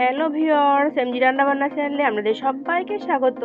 Hello viewers MG রান্নাবান্না চ্যানেলে আপনাদের সবাইকে স্বাগত।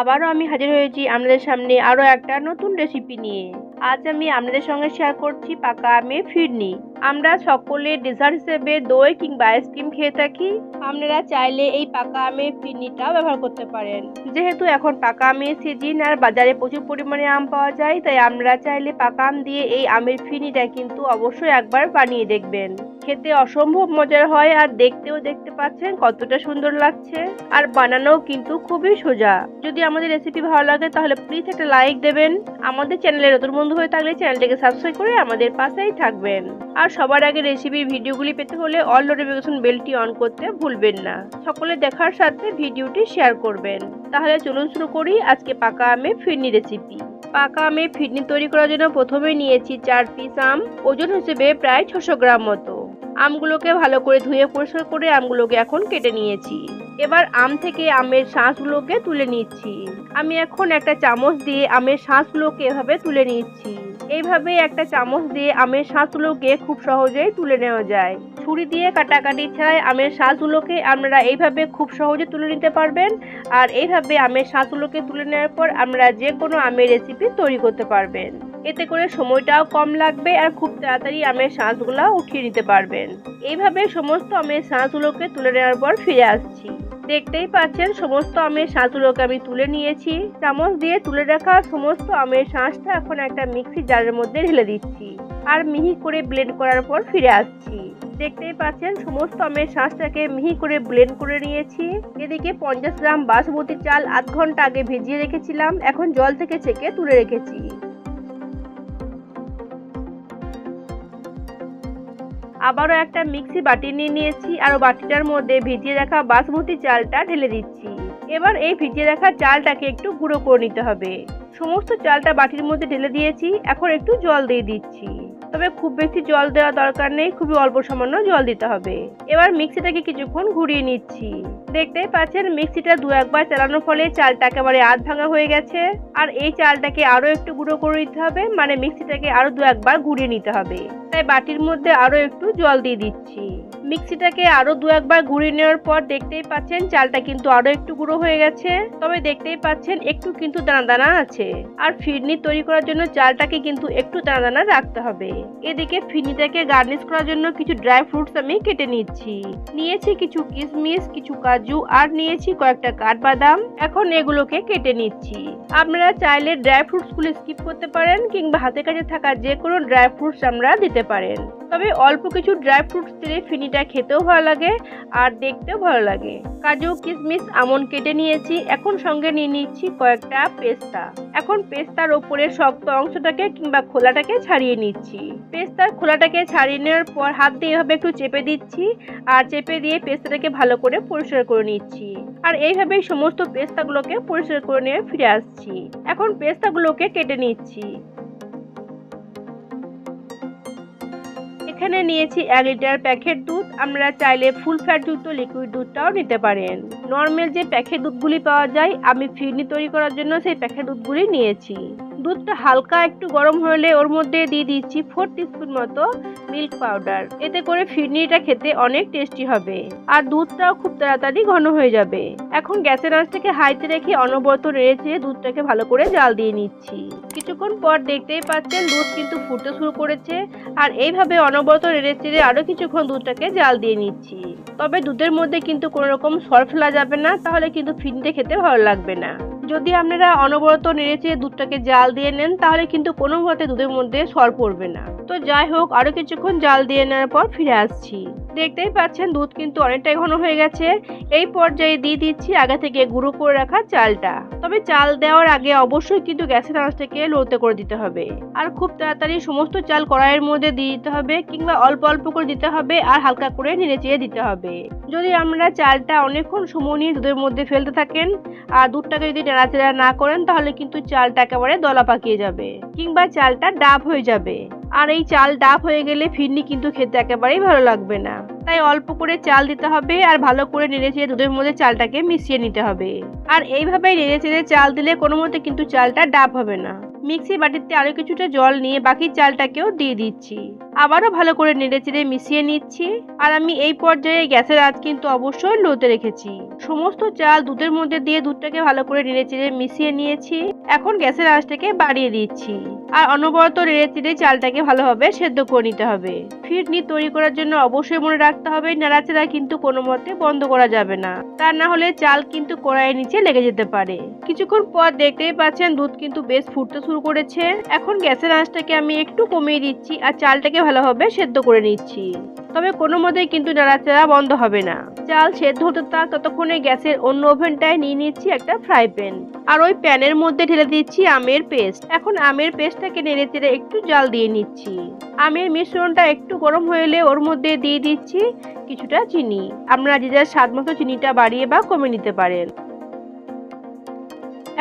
আবারও আমি হাজির হয়েছি আপনাদের সামনে আরও একটা নতুন রেসিপি নিয়ে। আজ আমি আপনাদের সঙ্গে শেয়ার করছি পাকা আমের ফিরনি। আমরা সকলে ডেজার্ট হিসেবে দই কিংবা আইসক্রিম খেয়ে থাকি। আপনারা চাইলে এই পাকা আমের ফিরনিটাও ব্যবহার করতে পারেন। যেহেতু এখন পাকা আমের সিজন আর বাজারে প্রচুর পরিমাণে আম পাওয়া যায়, তাই আমরা চাইলে পাকা আম দিয়ে এই আমের ফিরনিটা কিন্তু অবশ্যই একবার বানিয়ে দেখবেন। খেতে অসম্ভব মজার হয় আর দেখতেও দেখতে পাচ্ছেন কতটা সুন্দর লাগছে। আর বানানোও কিন্তু খুবই সোজা। যদি আমাদের রেসিপি ভালো লাগে তাহলে প্লিজ একটা লাইক দেবেন। আমাদের চ্যানেলে নতুন বন্ধু হয়ে থাকলে চ্যানেলটাকে সাবস্ক্রাইব করে আমাদের পাশেই থাকবেন। আর সবার আগে রেসিপির ভিডিওগুলি পেতে হলে অল নোটিফিকেশন বেলটি অন করতে ভুলবেন না। সকলে দেখার সাথে ভিডিওটি শেয়ার করবেন। তাহলে চলুন শুরু করি আজকে পাকা আমে ফিরনি রেসিপি পাকা আমে ফিরনি তৈরি করার জন্য প্রথমে নিয়েছি চার পিস আম। ওজন হিসেবে প্রায় ছশো গ্রাম মতো। আমগুলোকে ভালো করে ধুয়ে পরিষ্কার করে আমগুলোকে এখন কেটে নিয়েছি। এবার আম থেকে আমের শাঁসগুলোকে তুলে নিচ্ছি। আমি এখন একটা চামচ দিয়ে আমের শাঁসগুলোকে এভাবে তুলে নিচ্ছি। এইভাবে একটা চামচ দিয়ে আমের শাঁসগুলোকে খুব সহজেই তুলে নেওয়া যায়। ছুরি দিয়ে কাটাকাটি ছাড়াই আমের শাঁসগুলোকে আপনারা এইভাবে খুব সহজে তুলে নিতে পারবেন। আর এইভাবে আমের শাঁসগুলোকে তুলে নেওয়ার পর আমরা যে কোনো আমের রেসিপি তৈরি করতে পারবেন। এতে করে সময়টাও কম লাগবে আর খুব তাড়াতাড়ি আমের শাঁসগুলো উঠিয়ে নিতে পারবেন। এইভাবে সমস্ত আমের শাঁসগুলোকে তুলে নেওয়ার পর ফিরে আসছি। দেখতেই পাচ্ছেন, সমস্ত আমের শাঁসগুলোকে আমি তুলে নিয়েছি। চামচ দিয়ে তুলে রাখা সমস্ত আমের শাঁসটা এখন একটা মিক্সি জারের মধ্যে ঢেলে দিচ্ছি আর মিহি করে ব্লেন্ড করার পর ফিরে আসছি। দেখতেই পাচ্ছেন, সমস্ত আমের শাঁসটাকে মিহি করে ব্লেন্ড করে নিয়েছি। এদিকে পঞ্চাশ গ্রাম বাসমতি চাল আধ ঘণ্টা আগে ভিজিয়ে রেখেছিলাম, এখন জল থেকে ছেঁকে তুলে রেখেছি। আবারও একটা মিক্সি বাটি নিয়ে নিয়েছি আর বাটিটার মধ্যে ভিজিয়ে রাখা বাসমতি চালটা ঢেলে দিচ্ছি। এবার এই ভিজিয়ে রাখা চালটাকে একটু গুঁড়ো করে নিতে হবে। সমস্ত চালটা বাটির মধ্যে ঢেলে দিয়েছি, এখন একটু জল দিয়ে দিচ্ছি। তবে খুব বেশি জল দেওয়া দরকার নেই, খুবই অল্প সামান্য জল দিতে হবে। এবার মিক্সিটাকে কিছুক্ষণ ঘুরিয়ে নিচ্ছি। দেখতেই পাচ্ছেন, মিক্সিটা দু একবার চালানোর ফলে চালটা একেবারে আধ ভাঙা হয়ে গেছে। আর এই চালটাকে আরও একটু গুঁড়ো করে দিতে হবে মানে মিক্সিটাকে আরও দু একবার ঘুরিয়ে নিতে হবে। তাই বাটির মধ্যে আরও একটু জল দিয়ে দিচ্ছি। মিক্সিটাকে আরও দু একবার ঘুরিয়ে নেওয়ার পর দেখতেই পাচ্ছেন চালটা কিন্তু আরও একটু গুঁড়ো হয়ে গেছে। তবে দেখতেই পাচ্ছেন একটু কিন্তু দানা দানা আছে। আর ফিরনি তৈরি করার জন্য চালটাকে কিন্তু একটু দানা দানা রাখতে হবে। এদিকে ফিরনিটাকে গার্নিশ করার জন্য কিছু ড্রাই ফ্রুটস আমি কেটে নিচ্ছি। নিয়েছি কিছু কিশমিশ, কিছু কাজু আর নিয়েছি কয়েকটা কাঠবাদাম। এখন এগুলোকে কেটে নিচ্ছি। আপনারা চাইলে ড্রাই ফ্রুটসগুলো স্কিপ করতে পারেন কিংবা হাতে কাছে থাকা যে কোনো ড্রাই ফ্রুটস আমরা দিতে পারেন। তবে অল্প কিছু ড্রাই ফ্রুটস দিলে ফিনিটা খেতেও ভালো লাগে আর দেখতেও ভালো লাগে। কাজু কিশমিশ আমন কেটে নিয়েছি। এখন সঙ্গে নিয়ে নিচ্ছি কয়েকটা পেস্তা। এখন পেস্তার ওপরে শক্ত অংশটাকে কিংবা খোলাটাকে ছাড়িয়ে নিচ্ছি। পেস্তার খোলাটাকে ছাড়িয়ে নেওয়ার পর হাত দিয়ে এভাবে একটু চেপে দিচ্ছি আর চেপে দিয়ে পেস্তাটাকে ভালো করে পরিষ্কার করে নিচ্ছি। আর এইভাবে সমস্ত পেস্তাগুলোকে পরিষ্কার করে নিয়ে ফিরে আসছি। এখন পেস্তাগুলোকে কেটে নিচ্ছি। এখানে নিয়েছি এক লিটার প্যাকেট দুধ। আমরা চাইলে ফুল ফ্যাট যুক্ত লিকুইড দুধটাও নিতে পারেন। নর্মাল যে প্যাকেট দুধগুলি পাওয়া যায়, আমি ফিরনি তৈরি করার জন্য সেই প্যাকেট দুধগুলি নিয়েছি। দুধটা হালকা একটু গরম হলে ওর মধ্যে দিয়ে দিচ্ছি ফোর টিস্পুন মতো মিল্ক পাউডার এতে করে ফিরনিটা খেতে অনেক টেস্টি হবে। আর দুধটাও খুব তাড়াতাড়ি ঘন হয়ে যাবে। এখন গ্যাসের আঁচটাকে হাইতে রেখে অনবরত নেড়েছে দুধটাকে ভালো করে জাল দিয়ে নিচ্ছি। কিছুক্ষণ পর দেখতেই পাচ্ছেন দুধ কিন্তু ফুটতে শুরু করেছে। আর এইভাবে অনবরত নেড়ে চেড়ে আরও কিছুক্ষণ দুধটাকে জাল দিয়ে নিচ্ছি। তবে দুধের মধ্যে কিন্তু কোনো রকম সর ফেলা যাবে না, তাহলে কিন্তু ফিরনিতে খেতে ভালো লাগবে না। যদি আপনারা অনবরত নেড়েচে দুধটাকে জাল দিয়ে নেন, তাহলে কিন্তু কোনো মতে দুধের মধ্যে সর পড়বে না। তো যাই হোক আরও কিছুক্ষণ জাল দিয়ে নেওয়ার পর ফিরে আসছি। দেখতেই পাচ্ছেন, দুধ কিন্তু অনেকটাই ঘন হয়ে গেছে। এই পর্যায়ে দিয়ে দিচ্ছি আগে থেকে গুঁড়ো করে রাখা চালটা। তবে চাল দেওয়ার আগে অবশ্যই কিন্তু গ্যাসের আঁচটাকে লোতে করে দিতে হবে। আর খুব তাড়াতাড়ি সমস্ত চাল কড়াইয়ের মধ্যে দিয়ে দিতে হবে কিংবা অল্প অল্প করে দিতে হবে আর হালকা করে নেড়ে চেড়ে দিতে হবে। যদি আমরা চালটা অনেকক্ষণ সময় নিয়ে দুধের মধ্যে ফেলতে থাকেন আর দুধটাকে যদি নাড়াচাড়া না করেন তাহলে কিন্তু চালটা একেবারে দলা পাকিয়ে যাবে কিংবা চালটা ডাব হয়ে যাবে। আর এই চাল ডাব হয়ে গেলে ফিরনি কিন্তু খেতে একেবারেই ভালো লাগবে না। তাই অল্প করে চাল দিতে হবে আর ভালো করে নেড়ে চেড়ে দুধের মধ্যে চালটাকে মিশিয়ে নিতে হবে। আর এইভাবে নেড়ে চেড়ে চাল দিলে কোনো মতে কিন্তু চালটা ডাব হবে না। মিক্সি বাটিতে আরও কিছুটা জল নিয়ে বাকি চালটাকেও দিয়ে দিচ্ছি। আবারও ভালো করে নেড়ে চেড়ে মিশিয়ে নিচ্ছি। আর আমি এই পর্যায়ে গ্যাসের আঁচ কিন্তু অবশ্যই লোতে রেখেছি। সমস্ত চাল দুধের মধ্যে দিয়ে দুধটাকে ভালো করে নেড়ে চেড়ে মিশিয়ে নিয়েছি। এখন গ্যাসের আঁচটাকে বাড়িয়ে দিচ্ছি। আর অনবরত রেড়ে চেড়ে চালটাকে ভালোভাবে সেদ্ধ করে নিতে হবে। ফিরনি তৈরি করার জন্য অবশ্যই মনে রাখতে হবে, নাড়াচাড়া কিন্তু কোনো মতে বন্ধ করা যাবে না। তা না হলে চাল কিন্তু কড়াইয়ের নিচে লেগে যেতে পারে। কিছুক্ষণ পর দেখতেই পাচ্ছেন দুধ কিন্তু বেশ ফুটতে শুরু করেছে। এখন গ্যাসের আঁচটাকে আমি একটু কমিয়ে দিচ্ছি আর চালটাকে ভালোভাবে সেদ্ধ করে নিচ্ছি। তবে কোনো মতেই কিন্তু নাড়াচাড়া বন্ধ হবে না। চাল সেদ্ধ হতে থাক ততক্ষণে গ্যাসের অন্য ওভেনটায় নিয়ে নিচ্ছি একটা ফ্রাই প্যান। আর ওই প্যানের মধ্যে ঢেলে দিচ্ছি আমের পেস্ট। এখন আমের পেস্টটাকে নেড়ে চেড়ে একটু জাল দিয়ে নিচ্ছি। আমের মিশ্রণটা একটু গরম হয়ে ওর মধ্যে দিয়ে দিচ্ছি কিছুটা চিনি। আপনারা যে যার স্বাদ মতো চিনিটা বাড়িয়ে বা কমে নিতে পারেন।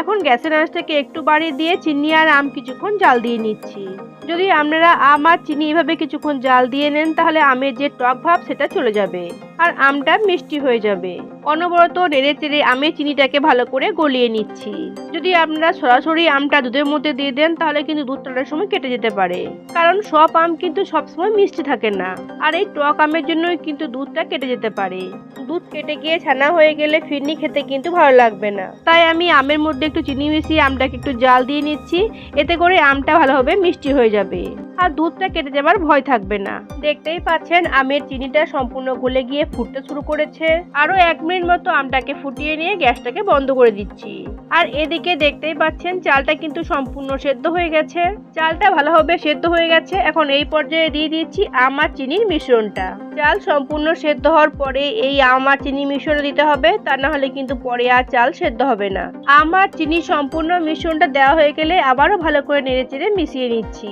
এখন গ্যাসের আঁচটাকে একটু বাড়িয়ে দিয়ে চিনি আর আম কিছুক্ষণ জাল দিয়ে নিচ্ছি। যদি আপনারা আম আর চিনি এভাবে কিছুক্ষণ জাল দিয়ে নেন, তাহলে আমের যে টক ভাব, সেটা চলে যাবে। আর আমটা মিষ্টি হয়ে যাবে। অনবরত নেড়ে চেড়ে আমের চিনিটাকে ভালো করে গলিয়ে নিচ্ছি। যদি আপনারা সরাসরি আমটা দুধের মধ্যে দিয়ে দেন, তাহলে কিন্তু দুধ টানার সময় কেটে যেতে পারে। কারণ সব আম কিন্তু সবসময় মিষ্টি থাকে না। আর এই টক আমের জন্যই কিন্তু দুধটা কেটে যেতে পারে। দুধ কেটে গিয়ে ছানা হয়ে গেলে ফিরনি খেতে কিন্তু ভালো লাগবে না। তাই আমি আমের মধ্যে একটু চিনি মিশিয়ে আমটাকে একটু জাল দিয়ে নিচ্ছি। এতে করে আমটা ভালোভাবে মিষ্টি হয়ে যাবে। আর দুধটা কেটে যাবার ভয় থাকবে না। দেখতেই পাচ্ছেন, আমের চিনিটা সম্পূর্ণ গলে গিয়ে ফুটতে শুরু করেছে। আরও এক মিনিট মতো আমটাকে ফুটিয়ে নিয়ে গ্যাসটাকে বন্ধ করে দিচ্ছি। আর এদিকে দেখতেই পাচ্ছেন, চালটা কিন্তু সম্পূর্ণ সেদ্ধ হয়ে গেছে। চালটা ভালোভাবে সেদ্ধ হয়ে গেছে। এখন এই পর্যায়ে দিয়ে দিচ্ছি আমার চিনির মিশ্রণটা। চাল সম্পূর্ণ সেদ্ধ হওয়ার পরে এই আমার চিনি মিশ্রণ দিতে হবে। তা না হলে কিন্তু পরে আর চাল সেদ্ধ হবে না। আমার চিনি সম্পূর্ণ মিশ্রণটা দেওয়া হয়ে গেলে আবারও ভালো করে নেড়ে চেড়ে মিশিয়ে নিচ্ছি।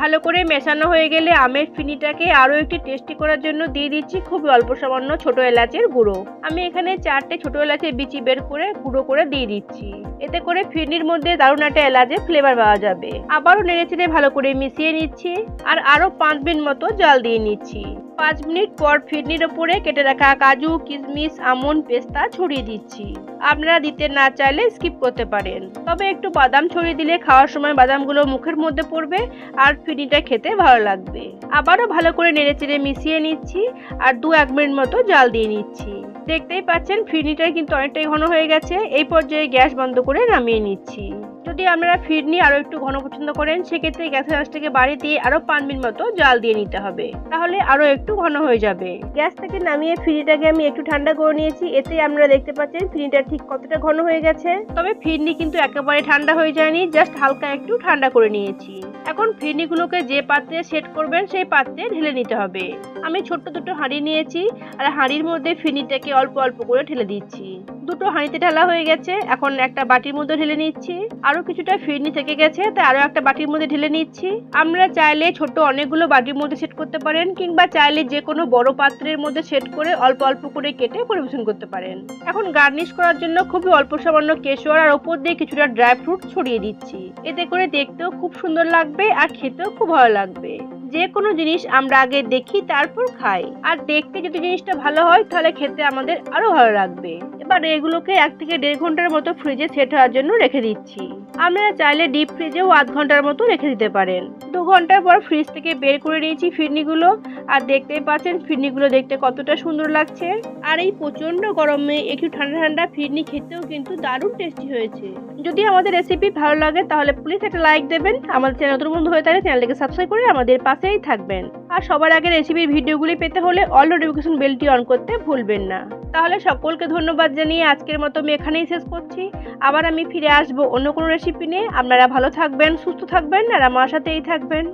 ভালো করে মেশানো হয়ে গেলে আমের ফিনিটাকে আরও একটি টেস্টি করার জন্য দিয়ে দিচ্ছি খুব অল্প সামান্য ছোটো এলাচের গুঁড়ো। আমি এখানে চারটে ছোট এলাচের বিচি বের করে গুঁড়ো করে দিয়ে দিচ্ছি। এতে করে ফিনির মধ্যে দারুণ একটা এলাচের ফ্লেভার পাওয়া যাবে। আবারও নেড়ে চেড়ে ভালো করে মিশিয়ে নিচ্ছি আর আরও পাঁচ মিনিট মতো জল দিয়ে নিচ্ছি। পাঁচ মিনিট পর ফিরনির ওপরে কেটে রাখা কাজু, কিশমিশ, আমন, পেস্তা ছড়িয়ে দিচ্ছি। আপনারা দিতে না চাইলে স্কিপ করতে পারেন। তবে একটু বাদাম ছড়িয়ে দিলে খাওয়ার সময় বাদামগুলো মুখের মধ্যে পড়বে আর ফিরনিটা খেতে ভালো লাগবে। আবারও ভালো করে নেড়ে চেড়ে মিশিয়ে নিচ্ছি আর দু এক মিনিট মতো জাল দিয়ে নিচ্ছি। দেখতেই পাচ্ছেন ফিরনিটা কিন্তু অনেকটাই ঘন হয়ে গেছে। এই পর্যায়ে গ্যাস বন্ধ করে নামিয়ে নিচ্ছি। যদি আপনারা ফিরনি আরও একটু ঘন পছন্দ করেন সেক্ষেত্রে গ্যাসের আঁচটাকে বাড়িয়ে দিয়ে আরও পাঁচ মিনিট মতো জাল দিয়ে নিতে হবে। তাহলে আরও একটু ঘন হয়ে যাবে। গ্যাস থেকে নামিয়ে ফিরনিটাকে আমি একটু ঠান্ডা করে নিয়েছি। এতে আপনারা দেখতে পাচ্ছেন ফিরনিটা ঠিক কতটা ঘন হয়ে গেছে। তবে ফিরনি কিন্তু একেবারে ঠান্ডা হয়ে যায়নি জাস্ট হালকা একটু ঠান্ডা করে নিয়েছি। এখন ফিরনিগুলোকে যে পাত্রে সেট করবেন সেই পাত্রে ঢেলে নিতে হবে। আমি ছোট্ট দুটো হাঁড়ি নিয়েছি আর হাঁড়ির মধ্যে ফিরনিটাকে অল্প অল্প করে ঢেলে দিচ্ছি। দুটো হাঁড়িতে ঢালা হয়ে গেছে। এখন একটা বাটির মধ্যে ঢেলে নিচ্ছি। আরও কিছুটা ফিরনি থেকে গেছে, তাই আরও একটা বাটির মধ্যে ঢেলে নিচ্ছি। আমরা চাইলে ছোট অনেকগুলো বাটির মধ্যে সেট করতে পারেন, কিংবা চাইলে যে কোনো বড় পাত্রের মধ্যে সেট করে অল্প অল্প করে কেটে পরিবেশন করতে পারেন। এখন গার্নিশ করার জন্য খুবই অল্প সামান্য কেশর আর ওপর দিয়ে কিছুটা ড্রাই ফ্রুট ছড়িয়ে দিচ্ছি। এতে করে দেখতেও খুব সুন্দর লাগবে আর খেতেও খুব ভালো লাগবে। যে কোনো জিনিস আমরা আগে দেখি, তারপর খাই। আর দেখতে যদি জিনিসটা ভালো হয়, তাহলে খেতে আমাদের আরও ভালো লাগবে। এবার এগুলোকে এক থেকে দেড় ঘণ্টার মতো ফ্রিজে সেট হওয়ার জন্য রেখে দিচ্ছি। আপনারা চাইলে ডিপ ফ্রিজেও আধ ঘণ্টার মতো রেখে দিতে পারেন। দু ঘণ্টার পর ফ্রিজ থেকে বের করে নিয়েছি ফিরনিগুলো। আর দেখতেই পাচ্ছেন, ফিরনিগুলো দেখতে কতটা সুন্দর লাগছে। আর এই প্রচণ্ড গরমে একটু ঠান্ডা ঠান্ডা ফিরনি খেতেও কিন্তু দারুণ টেস্টি হয়েছে। যদি আমাদের রেসিপি ভালো লাগে, তাহলে প্লিজ একটা লাইক দেবেন। আমাদের চ্যানেল নতুন বন্ধু হয়ে থাকলে চ্যানেলটিকে সাবস্ক্রাইব করে আমাদের পাশেই থাকবেন। আর সবার আগে রেসিপির ভিডিওগুলি পেতে হলে অল নোটিফিকেশন বেলটি অন করতে ভুলবেন না। তাহলে সকলকে ধন্যবাদ জানিয়ে আজকের মতো আমি এখানেই শেষ করছি। আবার আমি ফিরে আসব অন্য কোনো রেসিপি নিয়ে। আপনারা ভালো থাকবেন, সুস্থ থাকবেন, আর আমার সাথেই থাকবেন।